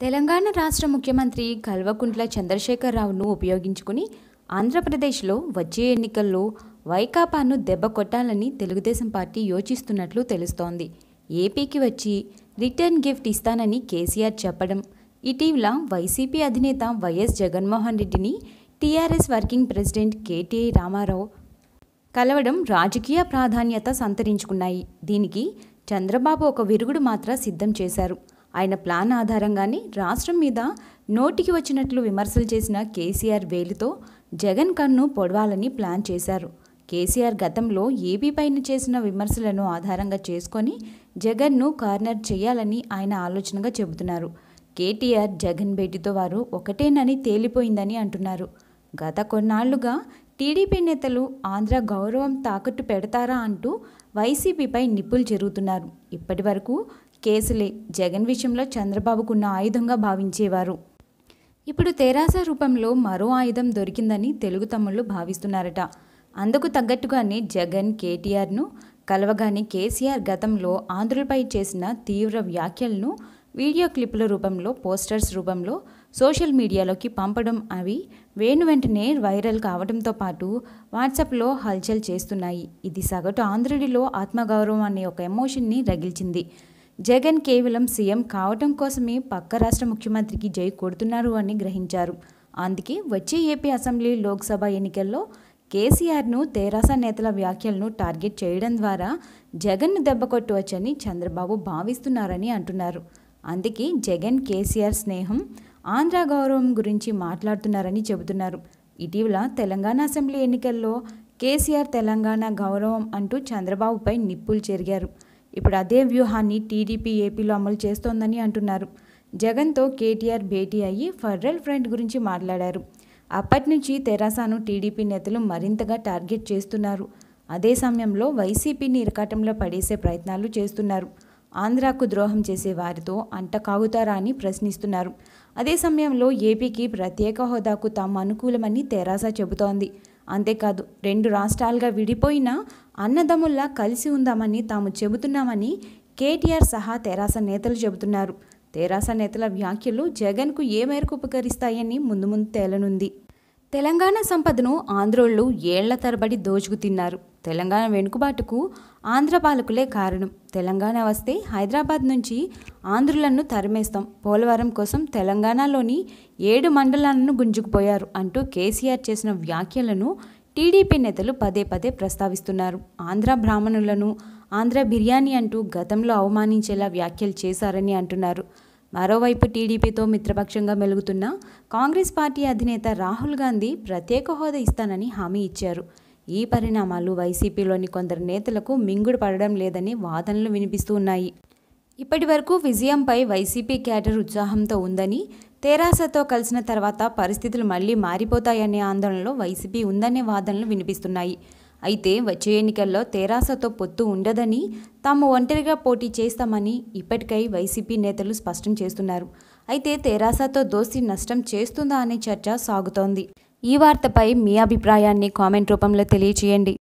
తెలంగాణ రాష్ట్ర ముఖ్యమంత్రి కల్వకుంట్ల చంద్రశేఖరరావును ఉపయోగించుకుని ఆంధ్రప్రదేశ్లో వచ్చే ఎన్నికల్లో వైకాపాను దెబ్బ కొట్టాలని తెలుగుదేశం పార్టీ యోచిస్తున్నట్లు తెలుస్తోంది. ఏపీకి వచ్చి రిటర్న్ గిఫ్ట్ ఇస్తానని కేసీఆర్ చెప్పడం ఇటీవల వైసీపీ అధినేత వైఎస్ జగన్మోహన్ రెడ్డిని టీఆర్ఎస్ వర్కింగ్ ప్రెసిడెంట్ కేటీఐ రామారావు కలవడం రాజకీయ ప్రాధాన్యత సంతరించుకున్నాయి. దీనికి చంద్రబాబు ఒక విరుగుడు మాత్రం సిద్ధం చేశారు. ఆయన ప్లాన్ ఆధారంగానే రాష్ట్రం మీద నోటికి వచ్చినట్లు విమర్శలు చేసిన కేసీఆర్ వేలితో జగన్ కన్ను పొడవాలని ప్లాన్ చేశారు. కేసీఆర్ గతంలో ఏపీ పైన చేసిన విమర్శలను ఆధారంగా చేసుకొని జగన్ను కార్నర్ చేయాలని ఆయన ఆలోచనగా చెబుతున్నారు. కేటీఆర్ జగన్ భేటీతో వారు ఒకటేనని తేలిపోయిందని అంటున్నారు. గత కొన్నాళ్ళుగా టీడీపీ నేతలు ఆంధ్ర గౌరవం తాకట్టు పెడతారా అంటూ వైసీపీపై నిప్పులు జరుగుతున్నారు. ఇప్పటి వరకు కేసులే. జగన్ విషయంలో చంద్రబాబుకున్న ఆయుధంగా భావించేవారు. ఇప్పుడు తెరాస రూపంలో మరో ఆయుధం దొరికిందని తెలుగు తమ్ముళ్ళు భావిస్తున్నారట. అందుకు తగ్గట్టుగానే జగన్ కేటీఆర్ను కలవగానే కేసీఆర్ గతంలో ఆంధ్రులపై చేసిన తీవ్ర వ్యాఖ్యలను వీడియో క్లిప్పుల రూపంలో పోస్టర్స్ రూపంలో సోషల్ మీడియాలోకి పంపడం అవి వేణు వెంటనే వైరల్ కావడంతో పాటు వాట్సాప్లో హల్చల్ చేస్తున్నాయి. ఇది సగటు ఆంధ్రుడిలో ఆత్మగౌరవం అనే ఒక ఎమోషన్ని రగిల్చింది. జగన్ కేవలం సీఎం కావటం కోసమే పక్క రాష్ట్ర ముఖ్యమంత్రికి జై కొడుతున్నారు అని గ్రహించారు. అందుకే వచ్చే ఏపీ అసెంబ్లీ లోక్సభ ఎన్నికల్లో కేసీఆర్ను తెరాస నేతల వ్యాఖ్యలను టార్గెట్ చేయడం ద్వారా జగన్ను దెబ్బకొట్టవచ్చని చంద్రబాబు భావిస్తున్నారని అంటున్నారు. అందుకే జగన్ కేసీఆర్ స్నేహం ఆంధ్ర గౌరవం గురించి మాట్లాడుతున్నారని చెబుతున్నారు. ఇటీవల తెలంగాణ అసెంబ్లీ ఎన్నికల్లో కేసీఆర్ తెలంగాణ గౌరవం అంటూ చంద్రబాబుపై నిప్పులు చెరిగారు. ఇప్పుడు అదే వ్యూహాన్ని టీడీపీ ఏపీలో అమలు చేస్తోందని అంటున్నారు. జగన్తో కేటీఆర్ భేటీ అయ్యి ఫెడరల్ ఫ్రంట్ గురించి మాట్లాడారు. అప్పటి నుంచి తెరాసాను టీడీపీ నేతలు మరింతగా టార్గెట్ చేస్తున్నారు. అదే సమయంలో వైసీపీని ఇరకాటంలో పడేసే ప్రయత్నాలు చేస్తున్నారు. ఆంధ్రాకు ద్రోహం చేసే వారితో అంట కాగుతారా అని ప్రశ్నిస్తున్నారు. అదే సమయంలో ఏపీకి ప్రత్యేక హోదాకు తాము అనుకూలమని తెరాస చెబుతోంది. అంతేకాదు రెండు రాష్ట్రాలుగా విడిపోయిన అన్నదమ్ముల్లా కలిసి ఉందామని తాము చెబుతున్నామని కేటీఆర్ సహా తెరాస నేతలు చెబుతున్నారు. తెరాస నేతల వ్యాఖ్యలు జగన్కు ఏ మేరకు ఉపకరిస్తాయని ముందు ముందు తేలనుంది. తెలంగాణ సంపదను ఆంధ్రోళ్ళు ఏళ్ళ తరబడి దోచుకు తిన్నారు తెలంగాణ వెనుకబాటుకు ఆంధ్ర పాలకులే కారణం. తెలంగాణ వస్తే హైదరాబాద్ నుంచి ఆంధ్రులను తరిమేస్తాం. పోలవరం కోసం తెలంగాణలోని ఏడు మండలాలను గుంజుకుపోయారు అంటూ కేసీఆర్ చేసిన వ్యాఖ్యలను టీడీపీ నేతలు పదే పదే ప్రస్తావిస్తున్నారు. ఆంధ్ర బ్రాహ్మణులను ఆంధ్ర బిర్యానీ అంటూ గతంలో అవమానించేలా వ్యాఖ్యలు చేశారని అంటున్నారు. మరోవైపు టీడీపీతో మిత్రపక్షంగా మెలుగుతున్న కాంగ్రెస్ పార్టీ అధినేత రాహుల్ గాంధీ ప్రత్యేక హోదా ఇస్తానని హామీ ఇచ్చారు. ఈ పరిణామాలు వైసీపీలోని కొందరు నేతలకు మింగుడు పడడం లేదని వాదనలు వినిపిస్తూ ఉన్నాయి. ఇప్పటి వరకు విజయంపై వైసీపీ క్యాడర్ ఉత్సాహంతో ఉందని తెరాసతో కలిసిన తర్వాత పరిస్థితులు మళ్ళీ మారిపోతాయనే ఆందోళనలో వైసీపీ ఉందనే వాదనలు వినిపిస్తున్నాయి. అయితే వచ్చే ఎన్నికల్లో తెరాసతో పొత్తు ఉండదని తాము ఒంటరిగా పోటీ చేస్తామని ఇప్పటికై వైసీపీ నేతలు స్పష్టం చేస్తున్నారు. అయితే తెరాసతో దోస్తి నష్టం చేస్తుందా అనే చర్చ సాగుతోంది. ఈ వార్తపై మీ అభిప్రాయాన్ని కామెంట్ రూపంలో తెలియచేయండి.